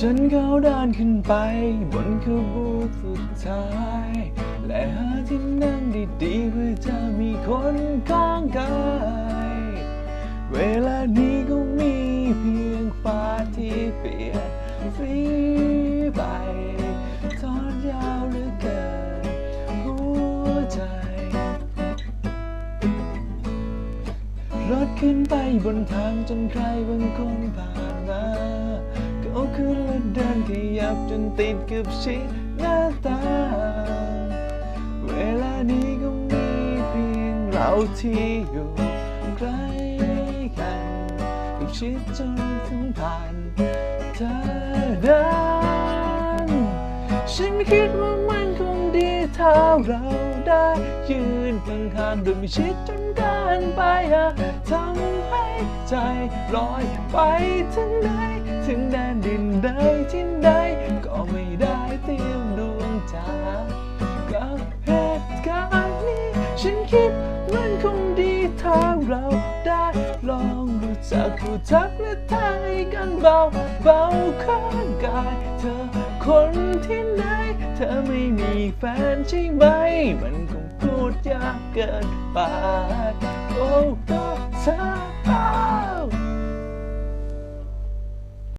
ฉันก้าวเดินขึ้นไป บนขบวนสุดท้าย และหาที่นั่งดีๆเพื่อจะมีคนข้างกาย เวลานี้ก็มีเพียงฟ้าที่เปลี่ยนสีไปทอดยาวเหลือเกินหัวใจรถขึ้นไปบนทางจนใครบางคนผ่าน นับจนติดกับชิดหน้าตา เวลานี้ก็มีเพียงเราที่อยู่ใกล้กันกับชิดจนถึงผ่านเธอนั้นฉันคิดว่ามันคงดีถ้าเราได้ยืนข้างๆโดยไม่ชิดจนเกินไปอะทำให้ใจลอยไปถึงไหนถึงแดนดินใดที่ คิดมันคงดีถ้าเราได้ลองรู้จักผู้ทักและทายกันเบาเบาข้างกาย เธอคนที่ไหน เธอไม่มีแฟนใช่ไหม มันคงพูดยากเกินไป